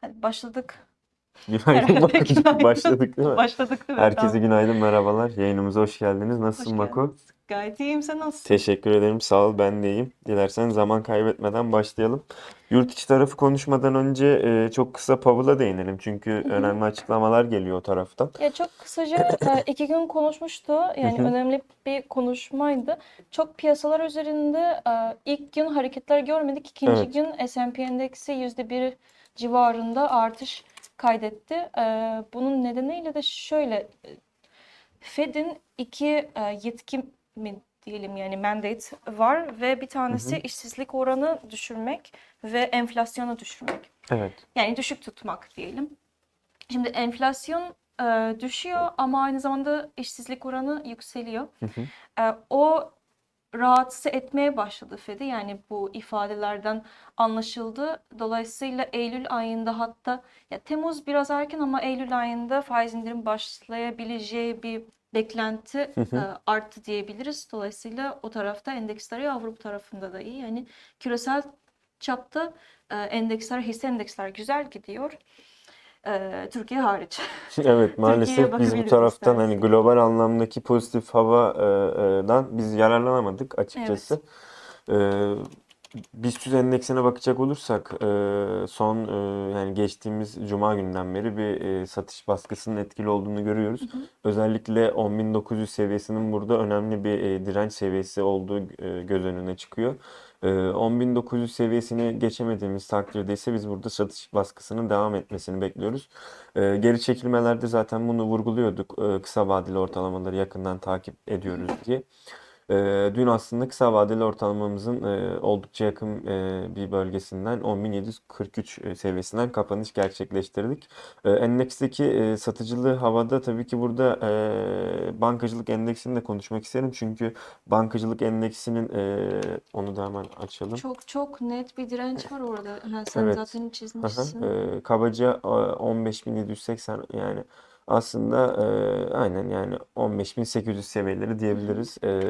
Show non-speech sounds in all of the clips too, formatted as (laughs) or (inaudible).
Hadi başladık. Günaydın. Herhalde günaydın. (laughs) Başladık değil mi? Başladık değil mi? Herkese Tamam. günaydın, merhabalar. Yayınımıza hoş geldiniz. Nasılsın Hoş Mako? geldiniz. Gayet iyiyim. Sen nasılsın? Teşekkür ederim. Sağ ol. Ben de iyiyim. Dilersen zaman kaybetmeden başlayalım. Yurt içi tarafı konuşmadan önce e, çok kısa Pavul'a değinelim. Çünkü önemli açıklamalar geliyor o taraftan. Ya çok kısaca e, (coughs) iki gün konuşmuştu. Yani önemli bir konuşmaydı. Çok piyasalar üzerinde e, ilk gün hareketler görmedik. İkinci Evet. gün S&P endeksi yüzde bir civarında artış kaydetti. E, Bunun nedeniyle de şöyle e, Fed'in iki e, yetki mi diyelim yani mandate var ve bir tanesi işsizlik oranı düşürmek ve enflasyonu düşürmek. Evet. Yani düşük tutmak diyelim. Şimdi enflasyon e, düşüyor ama aynı zamanda işsizlik oranı yükseliyor. Hı hı. E, o rahatsız etmeye başladı Fed'i. Yani bu ifadelerden anlaşıldı. Dolayısıyla Eylül ayında hatta ya Temmuz biraz erken ama Eylül ayında faiz indirim başlayabileceği bir beklenti Hı hı. e, arttı diyebiliriz. Dolayısıyla o tarafta endeksler iyi, Avrupa tarafında da iyi. Yani küresel çapta e, endeksler, hisse endeksler güzel gidiyor. E, Türkiye hariç. (laughs) Evet maalesef biz bu taraftan hani istersen. global anlamdaki pozitif havadan biz yararlanamadık açıkçası. Ee, BIST endeksine bakacak olursak e, son e, yani geçtiğimiz cuma günden beri bir e, satış baskısının etkili olduğunu görüyoruz. Özellikle 10.900 seviyesinin burada önemli bir e, direnç seviyesi olduğu e, göz önüne çıkıyor. E, 10.900 seviyesini geçemediğimiz takdirde ise biz burada satış baskısının devam etmesini bekliyoruz. E, geri çekilmelerde zaten bunu vurguluyorduk. E, kısa vadeli ortalamaları yakından takip ediyoruz diye. Ee, Dün aslında kısa vadeli ortalamamızın e, oldukça yakın e, bir bölgesinden 10.743 seviyesinden kapanış gerçekleştirdik. E, Endeksteki e, satıcılığı havada tabii ki burada e, bankacılık endeksini de konuşmak isterim. Çünkü bankacılık endeksinin e, onu da hemen açalım. Çok çok net bir direnç var orada. Ha, sen Evet. zaten Aha, çizmişsin. e, kabaca e, 15.780 yani aslında e, aynen yani 15.800 seviyeleri diyebiliriz. E,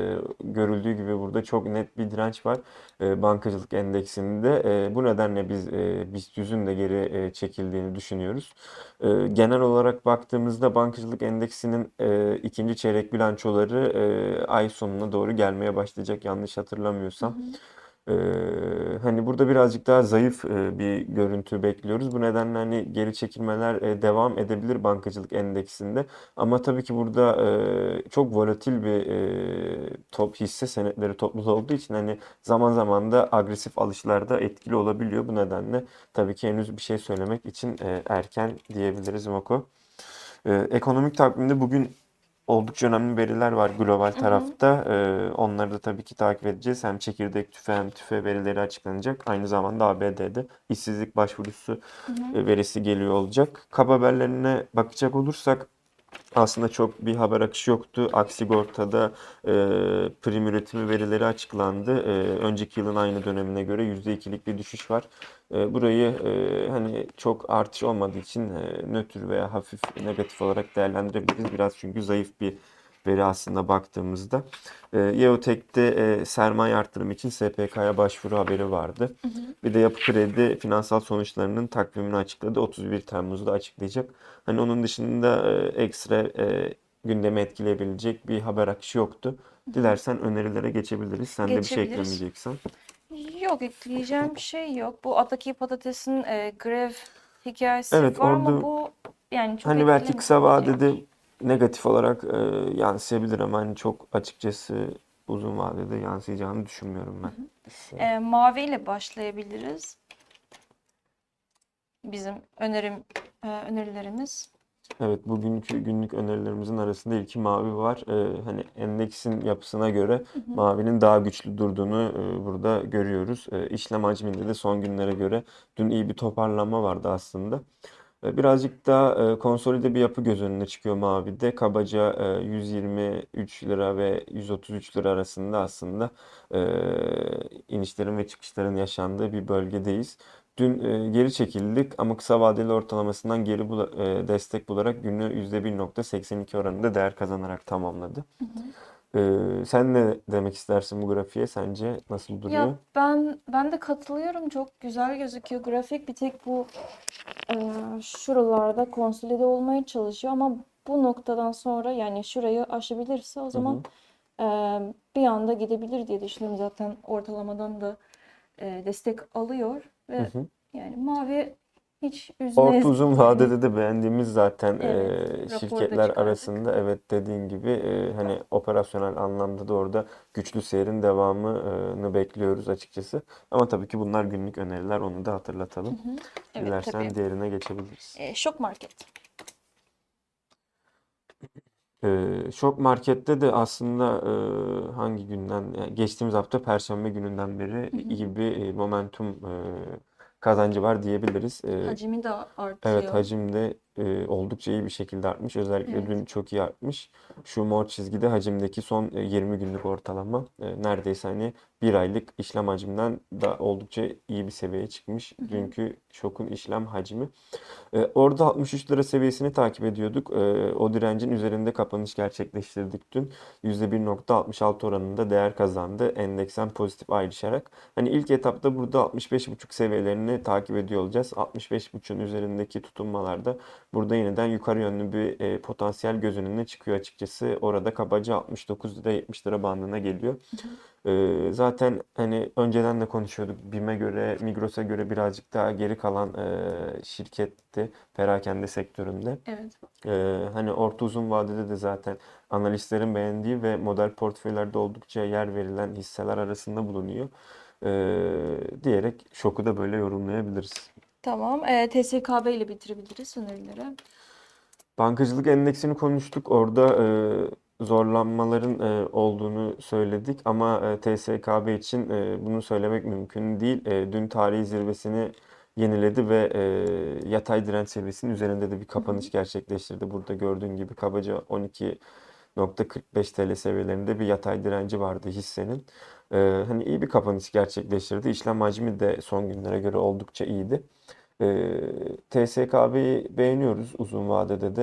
görüldüğü gibi burada çok net bir direnç var e, bankacılık endeksinde. E, bu nedenle biz e, BIST 100'ün de geri e, çekildiğini düşünüyoruz. E, genel olarak baktığımızda bankacılık endeksinin e, ikinci çeyrek bilançoları e, ay sonuna doğru gelmeye başlayacak yanlış hatırlamıyorsam. Ee, hani burada birazcık daha zayıf e, bir görüntü bekliyoruz. Bu nedenle hani geri çekilmeler e, devam edebilir bankacılık endeksinde. Ama tabii ki burada e, çok volatil bir e, top hisse senetleri topluluğu olduğu için hani zaman zaman da agresif alışlarda etkili olabiliyor. Bu nedenle tabii ki henüz bir şey söylemek için e, erken diyebiliriz Moko. Ee, ekonomik takvimde bugün oldukça önemli veriler var global tarafta. Ee, onları da tabii ki takip edeceğiz. Hem çekirdek tüfe hem tüfe verileri açıklanacak. Aynı zamanda ABD'de işsizlik başvurusu e, verisi geliyor olacak. Kaba haberlerine bakacak olursak aslında çok bir haber akışı yoktu. Aksigorta'da e, prim üretimi verileri açıklandı. E, önceki yılın aynı dönemine göre %2'lik bir düşüş var. E, burayı e, hani çok artış olmadığı için e, nötr veya hafif negatif olarak değerlendirebiliriz. Biraz çünkü zayıf bir veri aslında baktığımızda. E, Yeotek'te e, sermaye artırımı için SPK'ya başvuru haberi vardı. Bir de Yapı Kredi finansal sonuçlarının takvimini açıkladı. 31 Temmuz'da açıklayacak. Hani onun dışında e, ekstra e, gündemi etkileyebilecek bir haber akışı yoktu. Dilersen önerilere geçebiliriz. Sen de bir şey Geçebiliriz. eklemeyeceksen. Yok ekleyeceğim bir şey yok. Bu Adaki Patates'in e, grev hikayesi Evet, var orada- bu yani çok Hani belki kısa vadede negatif olarak e, yansıyabilir ama hani çok açıkçası uzun vadede yansıyacağını düşünmüyorum ben. E, mavi ile başlayabiliriz. Bizim önerim e, önerilerimiz. Evet, bugünkü günlük önerilerimizin arasında ilki mavi var. Ee, hani endeksin yapısına göre mavinin daha güçlü durduğunu e, burada görüyoruz. E, işlem hacminde de son günlere göre dün iyi bir toparlanma vardı aslında. E, birazcık daha e, konsolide bir yapı göz önüne çıkıyor mavide. Kabaca e, 123 lira ve 133 lira arasında aslında e, inişlerin ve çıkışların yaşandığı bir bölgedeyiz. Dün e, geri çekildik ama kısa vadeli ortalamasından geri e, destek bularak günü %1.82 oranında değer kazanarak tamamladı. Ee, sen ne demek istersin bu grafiğe? Sence nasıl duruyor? Ya ben ben de katılıyorum. Çok güzel gözüküyor grafik. Bir tek bu e, şuralarda konsolide olmaya çalışıyor ama bu noktadan sonra yani şurayı aşabilirse o Hı hı. zaman e, bir anda gidebilir diye düşünüyorum. Zaten ortalamadan da e, destek alıyor Hı ve hı. yani mavi hiç Orta uzun vadede de beğendiğimiz zaten Evet, e, şirketler çıkardık. arasında evet dediğin gibi e, hani operasyonel anlamda da orada güçlü seyrin devamını bekliyoruz açıkçası. Ama tabii ki bunlar günlük öneriler onu da hatırlatalım. Hı hı. Evet Dilersen tabii. diğerine geçebiliriz. E, şok market. Ee, Şok Market'te de aslında e, hangi günden yani geçtiğimiz hafta Perşembe gününden beri Hı hı. iyi bir e, momentum e, kazancı var diyebiliriz. Ee, Hacmi de evet artıyor. hacim de e, oldukça iyi bir şekilde artmış. Özellikle Evet. dün çok iyi artmış. Şu mor çizgide hacimdeki son e, 20 günlük ortalama e, neredeyse hani bir aylık işlem hacminden da oldukça iyi bir seviyeye çıkmış. Hı hı. Dünkü şokun işlem hacmi. E, orada 63 lira seviyesini takip ediyorduk. E, o direncin üzerinde kapanış gerçekleştirdik dün. %1.66 oranında değer kazandı. Endeksen pozitif ayrışarak. Hani ilk etapta burada 65.5 seviyelerini takip ediyor olacağız. 65.5'un üzerindeki tutunmalarda burada yeniden yukarı yönlü bir e, potansiyel göz önüne çıkıyor açıkçası. Orada kabaca 69 lira 70 lira bandına geliyor. Ee, zaten hani önceden de konuşuyorduk. BİM'e göre, Migros'a göre birazcık daha geri kalan e, şirketti perakende sektöründe. Evet. Ee, hani orta uzun vadede de zaten analistlerin beğendiği ve model portföylerde oldukça yer verilen hisseler arasında bulunuyor. Ee, diyerek şoku da böyle yorumlayabiliriz. Tamam. E, TSKB ile bitirebiliriz önerileri. Bankacılık endeksini konuştuk. Orada e, zorlanmaların e, olduğunu söyledik ama e, TSKB için e, bunu söylemek mümkün değil. E, dün tarihi zirvesini yeniledi ve e, yatay direnç seviyesinin üzerinde de bir kapanış gerçekleştirdi. Burada gördüğün gibi kabaca 12.45 TL seviyelerinde bir yatay direnci vardı hissenin. E, hani iyi bir kapanış gerçekleştirdi. İşlem hacmi de son günlere göre oldukça iyiydi. Ee, TSKB'yi beğeniyoruz uzun vadede de.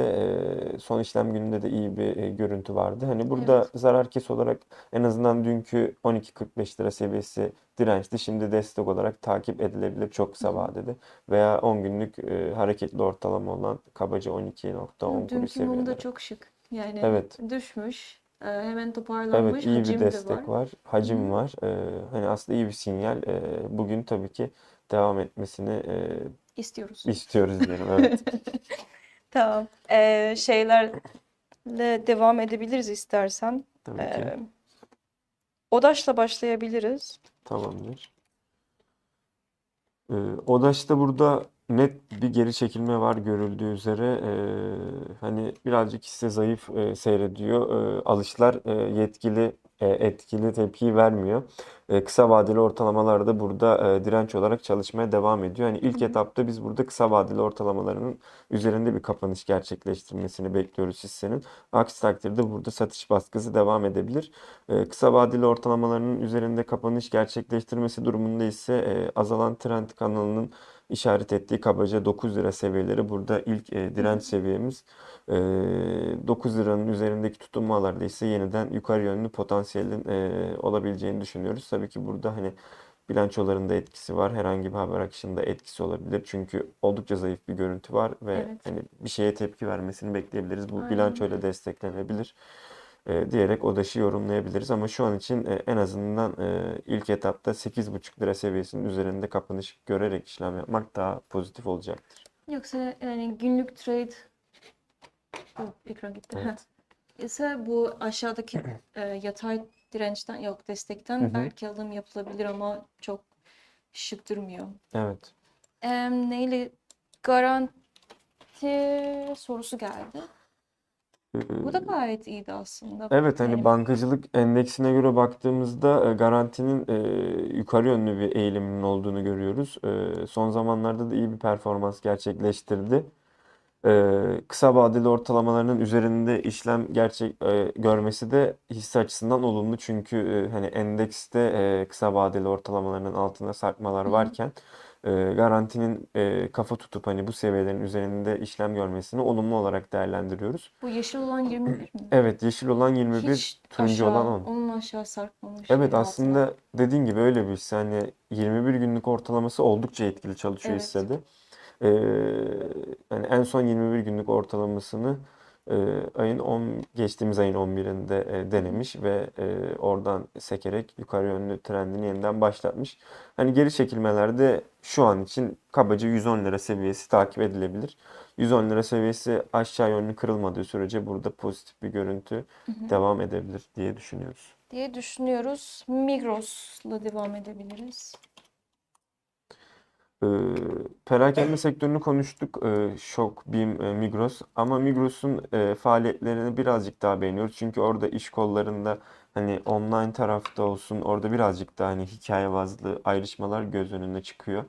Ee, son işlem gününde de iyi bir e, görüntü vardı. Hani burada Evet. zarar kes olarak en azından dünkü 12.45 lira seviyesi dirençti. Şimdi destek olarak takip edilebilir çok kısa vadede. Veya 10 günlük e, hareketli ortalama olan kabaca 12.10 kuruş Dünkü mum da seviyeleri. çok şık. Yani Evet. düşmüş. E, hemen Evet toparlanmış. iyi bir Hacim de var. destek var. Hı Hacim hı. var. Ee, hani aslında iyi bir sinyal. Ee, bugün tabii ki devam etmesini e, İstiyoruz. istiyoruz diyelim. (laughs) Evet. Tamam. E, şeylerle devam edebiliriz istersen. Tabii ki. E, ODAŞ'la başlayabiliriz. Tamamdır. Ee, Odaş'ta burada net bir geri çekilme var görüldüğü üzere. Ee, hani birazcık hisse zayıf e, seyrediyor. Ee, alışlar e, yetkili e, etkili tepki vermiyor. E, kısa vadeli ortalamalar da burada e, direnç olarak çalışmaya devam ediyor. Hı ilk etapta biz burada kısa vadeli ortalamalarının üzerinde bir kapanış gerçekleştirmesini bekliyoruz hissenin. Aksi takdirde burada satış baskısı devam edebilir. E, kısa vadeli ortalamalarının üzerinde kapanış gerçekleştirmesi durumunda ise e, azalan trend kanalının işaret ettiği kabaca 9 lira seviyeleri burada ilk e, direnç seviyemiz. E, 9 liranın üzerindeki tutunmalarda ise yeniden yukarı yönlü potansiyelin olabileceğini düşünüyoruz. Tabii ki burada hani bilançolarında etkisi var. Herhangi bir haber akışında etkisi olabilir. Çünkü oldukça zayıf bir görüntü var ve Evet. hani bir şeye tepki vermesini bekleyebiliriz. Bu Aynen bilançoyla desteklenebilir e, diyerek ODAŞ'ı yorumlayabiliriz. Ama şu an için e, en azından e, ilk etapta 8,5 lira seviyesinin üzerinde kapanış görerek işlem yapmak daha pozitif olacaktır. Yoksa yani günlük trade Oh, ekran gitti. Evet. ise bu aşağıdaki e, yatay dirençten yok Hı destekten hı. belki alım yapılabilir ama çok şık durmuyor. Evet. E, neyle garanti sorusu geldi. Bu da gayet iyiydi aslında. Evet hani Yani bankacılık endeksine göre baktığımızda e, garantinin e, yukarı yönlü bir eğiliminin olduğunu görüyoruz. E, son zamanlarda da iyi bir performans gerçekleştirdi. E, kısa vadeli ortalamalarının üzerinde işlem gerçek e, görmesi de hisse açısından olumlu. Çünkü e, hani endekste e, kısa vadeli ortalamalarının altında sarkmalar varken e, garantinin e, kafa tutup hani bu seviyelerin üzerinde işlem görmesini olumlu olarak değerlendiriyoruz. Bu yeşil olan 21 mi? (clears throat) Evet yeşil olan 21, Hiç turuncu aşağı, olan 10. onun aşağı sarkmamış. Evet altına. aslında dediğin gibi öyle bir hisse. Hani 21 günlük ortalaması oldukça etkili çalışıyor Evet. hissede. Ee, hani en son 21 günlük ortalamasını e, ayın 10 geçtiğimiz ayın 11'inde e, denemiş ve e, oradan sekerek yukarı yönlü trendini yeniden başlatmış. Hani geri çekilmelerde şu an için kabaca 110 lira seviyesi takip edilebilir. 110 lira seviyesi aşağı yönlü kırılmadığı sürece burada pozitif bir görüntü devam edebilir diye düşünüyoruz. diye düşünüyoruz. Migros'la devam edebiliriz. Ee, perakende sektörünü konuştuk. Ee, Şok, BİM, e, Migros. Ama Migros'un e, faaliyetlerini birazcık daha beğeniyoruz. Çünkü orada iş kollarında hani online tarafta olsun orada birazcık daha hani hikaye bazlı ayrışmalar göz önüne çıkıyor.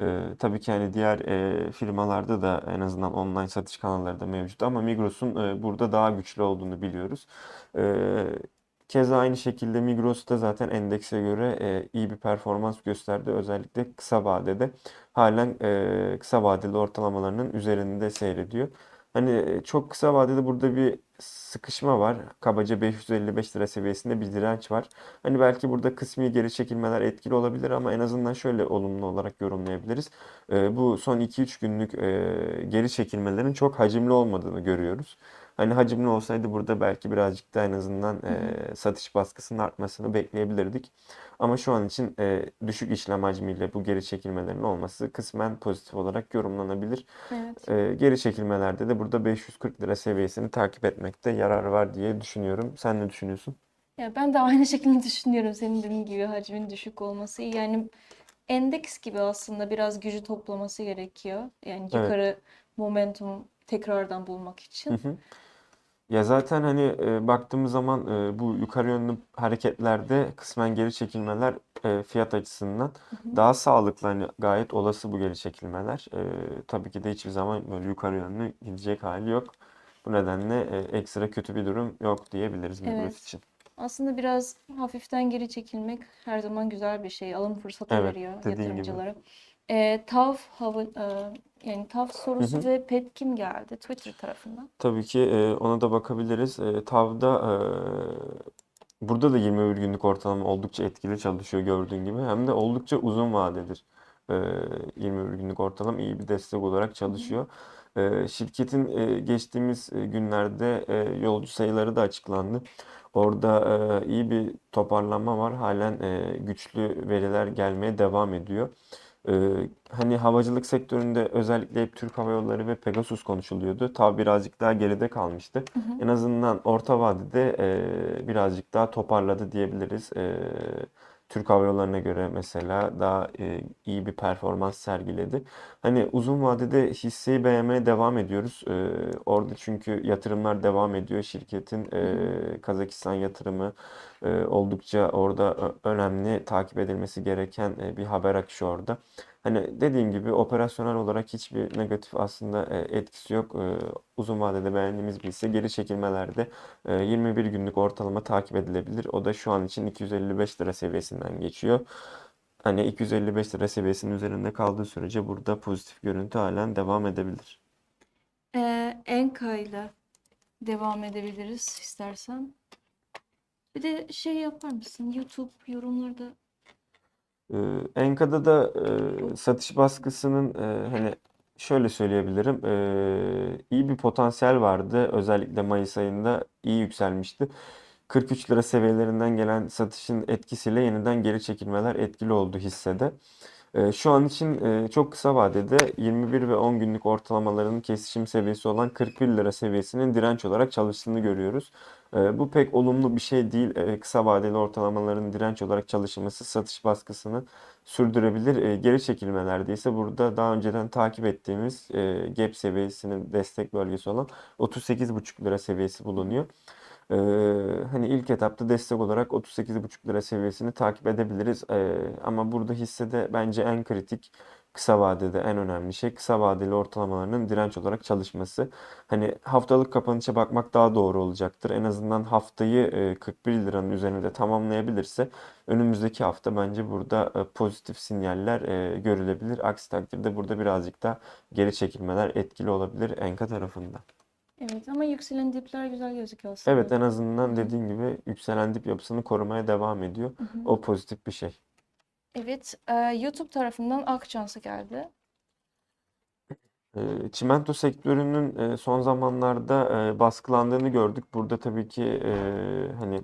Ee, tabii ki hani diğer e, firmalarda da en azından online satış kanalları da mevcut ama Migros'un e, burada daha güçlü olduğunu biliyoruz. Ee, Keza aynı şekilde Migros da zaten endekse göre e, iyi bir performans gösterdi. Özellikle kısa vadede halen e, kısa vadeli ortalamalarının üzerinde seyrediyor. Hani e, çok kısa vadede burada bir sıkışma var. Kabaca 555 lira seviyesinde bir direnç var. Hani belki burada kısmi geri çekilmeler etkili olabilir ama en azından şöyle olumlu olarak yorumlayabiliriz. E, bu son 2-3 günlük e, geri çekilmelerin çok hacimli olmadığını görüyoruz. Hani hacimli olsaydı burada belki birazcık da en azından e, satış baskısının artmasını bekleyebilirdik. Ama şu an için e, düşük işlem hacmiyle bu geri çekilmelerin olması kısmen pozitif olarak yorumlanabilir. Evet. E, geri çekilmelerde de burada 540 lira seviyesini takip etmekte yarar var diye düşünüyorum. Sen ne düşünüyorsun? Ya ben de aynı şekilde düşünüyorum. Senin dediğin gibi hacmin düşük olması. Yani endeks gibi aslında biraz gücü toplaması gerekiyor. Yani Evet. Momentum tekrardan bulmak için. Hı hı. Ya zaten hani e, baktığımız zaman e, bu yukarı yönlü hareketlerde kısmen geri çekilmeler e, fiyat açısından daha sağlıklı hani gayet olası bu geri çekilmeler. E, tabii ki de hiçbir zaman böyle yukarı yönlü gidecek hali yok. Bu nedenle e, ekstra kötü bir durum yok diyebiliriz Evet. için. Aslında biraz hafiften geri çekilmek her zaman güzel bir şey. Alım fırsatı Evet, veriyor dediğin gibi. Ee, TAV hava, e, yani TAV sorusu hı. ve Petkim geldi Twitter tarafından. Tabii ki e, ona da bakabiliriz. E, TAV'da e, burada da 21 günlük ortalama oldukça etkili çalışıyor gördüğün gibi. Hem de oldukça uzun vadedir. E, 21 günlük ortalama iyi bir destek olarak çalışıyor. E, şirketin e, geçtiğimiz e, günlerde e, yolcu sayıları da açıklandı. Orada e, iyi bir toparlanma var. Halen e, güçlü veriler gelmeye devam ediyor. Ee, hani havacılık sektöründe özellikle hep Türk Hava Yolları ve Pegasus konuşuluyordu. Tav birazcık daha geride kalmıştı. En azından orta vadede e, birazcık daha toparladı diyebiliriz. E, Türk Hava Yolları'na göre mesela daha e, iyi bir performans sergiledi. Hani uzun vadede hisseyi beğenmeye devam ediyoruz. E, orada çünkü yatırımlar devam ediyor. Şirketin e, Kazakistan yatırımı e, oldukça orada önemli takip edilmesi gereken e, bir haber akışı orada. Hani dediğim gibi operasyonel olarak hiçbir negatif aslında e, etkisi yok. E, uzun vadede beğendiğimiz bir hisse geri çekilmelerde e, 21 günlük ortalama takip edilebilir. O da şu an için 255 lira seviyesinden geçiyor. Hani 255 lira seviyesinin üzerinde kaldığı sürece burada pozitif görüntü halen devam edebilir. Ee, Enka ile devam edebiliriz istersen. Bir de şey yapar mısın? YouTube yorumlarda Enka'da da e, satış baskısının e, hani şöyle söyleyebilirim e, iyi bir potansiyel vardı. Özellikle Mayıs ayında iyi yükselmişti. 43 lira seviyelerinden gelen satışın etkisiyle yeniden geri çekilmeler etkili oldu hissede. E, şu an için e, çok kısa vadede 21 ve 10 günlük ortalamaların kesişim seviyesi olan 41 lira seviyesinin direnç olarak çalıştığını görüyoruz. E, bu pek olumlu bir şey değil. E, kısa vadeli ortalamaların direnç olarak çalışması satış baskısını sürdürebilir. Geri çekilmelerde ise burada daha önceden takip ettiğimiz e, gap seviyesinin destek bölgesi olan 38,5 lira seviyesi bulunuyor. Ee, hani ilk etapta destek olarak 38,5 lira seviyesini takip edebiliriz. Ee, ama burada hissede bence en kritik kısa vadede en önemli şey kısa vadeli ortalamalarının direnç olarak çalışması. Hani haftalık kapanışa bakmak daha doğru olacaktır. En azından haftayı e, 41 liranın üzerinde tamamlayabilirse önümüzdeki hafta bence burada e, pozitif sinyaller e, görülebilir. Aksi takdirde burada birazcık da geri çekilmeler etkili olabilir Enka tarafında. Evet ama yükselen dipler güzel gözüküyor aslında. Evet en azından dediğin gibi yükselen dip yapısını korumaya devam ediyor. O pozitif bir şey. Evet, e, YouTube tarafından Akçans'a geldi. E, Çimento sektörünün e, son zamanlarda e, baskılandığını gördük. Burada tabii ki e, hani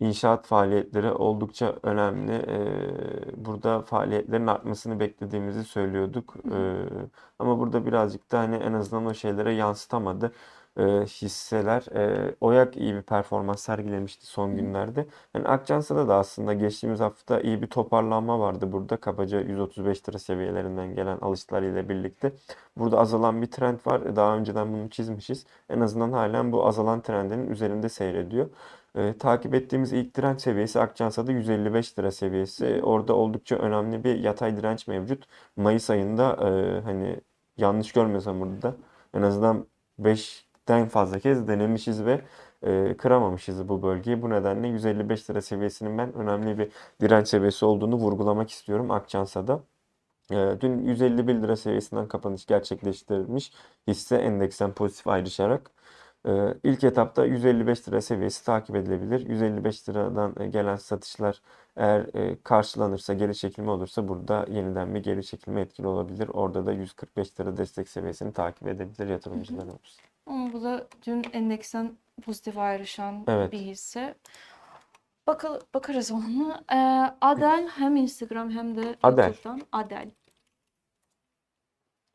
inşaat faaliyetleri oldukça önemli. E, Burada faaliyetlerin artmasını beklediğimizi söylüyorduk. E, Ama burada birazcık da hani en azından o şeylere yansıtamadı. E, Hisseler e, OYAK iyi bir performans sergilemişti son günlerde. Yani Akçansa'da da aslında geçtiğimiz hafta iyi bir toparlanma vardı burada. Kabaca 135 lira seviyelerinden gelen alışlar ile birlikte. Burada azalan bir trend var. Daha önceden bunu çizmişiz. En azından halen bu azalan trendinin üzerinde seyrediyor. Ee, takip ettiğimiz ilk direnç seviyesi Akçansa'da 155 lira seviyesi. Orada oldukça önemli bir yatay direnç mevcut. Mayıs ayında e, hani yanlış görmesem burada en azından 5'ten fazla kez denemişiz ve e, kıramamışız bu bölgeyi. Bu nedenle 155 lira seviyesinin ben önemli bir direnç seviyesi olduğunu vurgulamak istiyorum Akçansa'da. E, Dün 151 lira seviyesinden kapanış gerçekleştirmiş hisse endeksten pozitif ayrışarak. Ee, İlk etapta 155 lira seviyesi takip edilebilir. 155 liradan e, gelen satışlar eğer e, karşılanırsa, geri çekilme olursa burada yeniden bir geri çekilme etkili olabilir. Orada da 145 lira destek seviyesini takip edebilir yatırımcılarımız. Ama bu da dün endeksten pozitif ayrışan Evet. bir hisse. Bakal bakarız ona. E, Adel hem Instagram hem de Adel. YouTube'dan. Adel.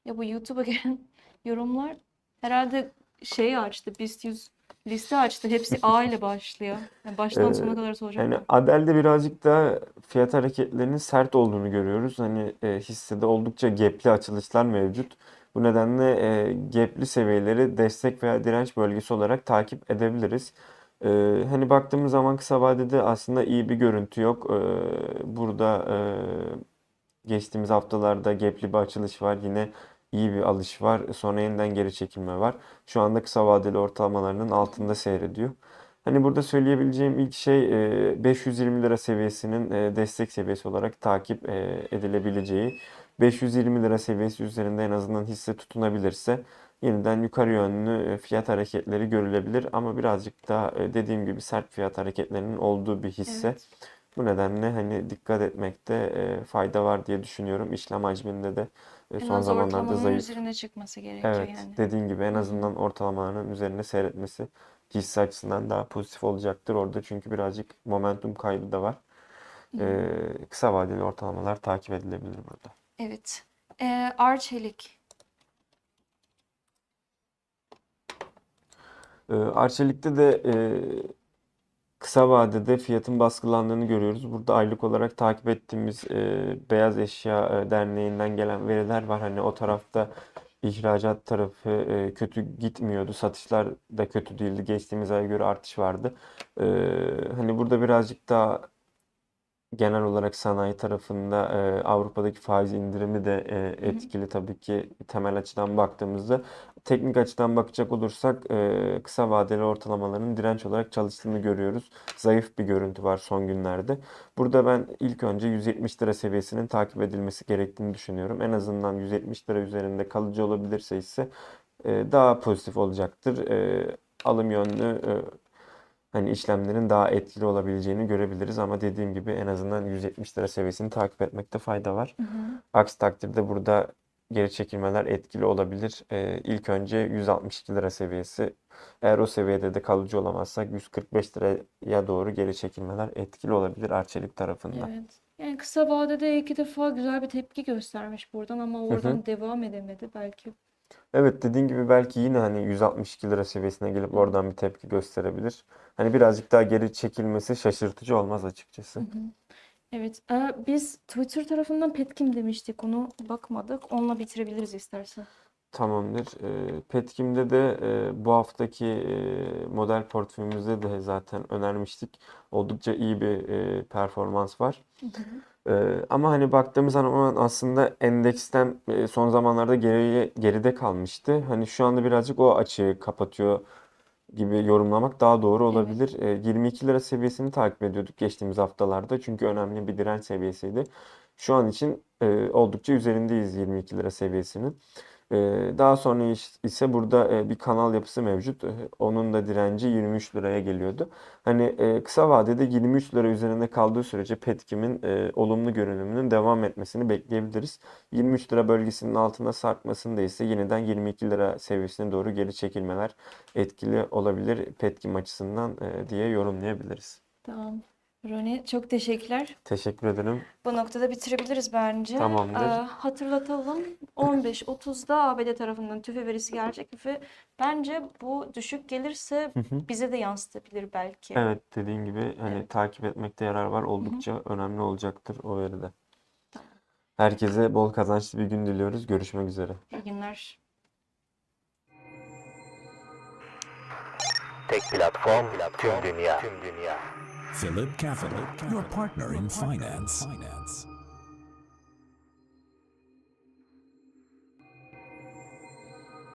Ya bu YouTube'a gelen (laughs) yorumlar herhalde şeyi açtı. BIST 100 liste açtı. Hepsi A ile başlıyor. Yani baştan Ee, sona kadar soracak Yani? Adel'de birazcık da fiyat hareketlerinin sert olduğunu görüyoruz. Hani e, hissede oldukça gap'li açılışlar mevcut. Bu nedenle e, gap'li seviyeleri destek veya direnç bölgesi olarak takip edebiliriz. E, hani baktığımız zaman kısa vadede aslında iyi bir görüntü yok. E, burada e, geçtiğimiz haftalarda gap'li bir açılış var. Yine iyi bir alış var. Sonra yeniden geri çekilme var. Şu anda kısa vadeli ortalamalarının altında seyrediyor. Hani burada söyleyebileceğim ilk şey e, 520 lira seviyesinin e, destek seviyesi olarak takip e, edilebileceği. 520 lira seviyesi üzerinde en azından hisse tutunabilirse yeniden yukarı yönlü e, fiyat hareketleri görülebilir. Ama birazcık daha e, dediğim gibi sert fiyat hareketlerinin olduğu bir hisse. Evet. Bu nedenle hani dikkat etmekte e, fayda var diye düşünüyorum. İşlem hacminde de e, son zamanlarda ortalamanın zayıf. üzerine çıkması gerekiyor Evet, yani. dediğin gibi en azından ortalamaların üzerine seyretmesi hisse açısından daha pozitif olacaktır orada çünkü birazcık momentum kaybı da var. Ee, kısa vadeli ortalamalar takip edilebilir burada. Evet. Ee, Arçelik. Arçelik'te de e, kısa vadede fiyatın baskılandığını görüyoruz. Burada aylık olarak takip ettiğimiz e, Beyaz Eşya e, Derneği'nden gelen veriler var. Hani o tarafta ihracat tarafı e, kötü gitmiyordu. Satışlar da kötü değildi. Geçtiğimiz aya göre artış vardı. Ee, hani burada birazcık daha genel olarak sanayi tarafında e, Avrupa'daki faiz indirimi de e, etkili tabii ki temel açıdan baktığımızda. Teknik açıdan bakacak olursak e, kısa vadeli ortalamaların direnç olarak çalıştığını görüyoruz. Zayıf bir görüntü var son günlerde. Burada ben ilk önce 170 lira seviyesinin takip edilmesi gerektiğini düşünüyorum. En azından 170 lira üzerinde kalıcı olabilirse ise e, daha pozitif olacaktır. E, alım yönlü e, hani işlemlerin daha etkili olabileceğini görebiliriz ama dediğim gibi en azından 170 lira seviyesini takip etmekte fayda var. Hı hı. Aksi takdirde burada geri çekilmeler etkili olabilir. Ee, ilk önce 162 lira seviyesi. Eğer o seviyede de kalıcı olamazsak 145 liraya doğru geri çekilmeler etkili olabilir Arçelik tarafında. Evet. Yani kısa vadede iki defa güzel bir tepki göstermiş buradan ama hı. oradan devam edemedi belki. Evet dediğin gibi belki yine hani 162 lira seviyesine gelip oradan bir tepki gösterebilir. Hani birazcık daha geri çekilmesi şaşırtıcı olmaz açıkçası. Hı hı. Evet. Biz Twitter tarafından Petkim demiştik. Onu bakmadık. Onunla bitirebiliriz istersen. Tamamdır. Ee, Petkim'de de e, bu haftaki e, model portföyümüzde de zaten önermiştik. Oldukça iyi bir e, performans var. Hı hı. Ee, ama hani baktığımız zaman aslında endeksten son zamanlarda geriye, geride kalmıştı. Hani şu anda birazcık o açığı kapatıyor gibi yorumlamak daha doğru Evet. olabilir. Ee, 22 lira seviyesini takip ediyorduk geçtiğimiz haftalarda. Çünkü önemli bir direnç seviyesiydi. Şu an için oldukça üzerindeyiz 22 lira seviyesinin. Ee, daha sonra ise burada e, bir kanal yapısı mevcut. Ee, Onun da direnci 23 liraya geliyordu. Hani e, kısa vadede 23 lira üzerinde kaldığı sürece Petkim'in e, olumlu görünümünün devam etmesini bekleyebiliriz. 23 lira bölgesinin altına sarkmasında ise yeniden 22 lira seviyesine doğru geri çekilmeler etkili olabilir Petkim açısından diye yorumlayabiliriz. Tamam. Roni çok teşekkürler. Teşekkür ederim. Bu noktada bitirebiliriz bence. Tamamdır. Ee, hatırlatalım 15.30'da ABD tarafından tüfe verisi gelecek ve bence bu düşük gelirse bize de yansıtabilir belki. Evet dediğin gibi hani Evet. takip etmekte yarar var. Oldukça önemli olacaktır o veride. Herkese bol kazançlı bir gün diliyoruz. Görüşmek üzere. İyi günler. Tek platform, tüm dünya. Tüm dünya. Philip Capital, your partner in finance.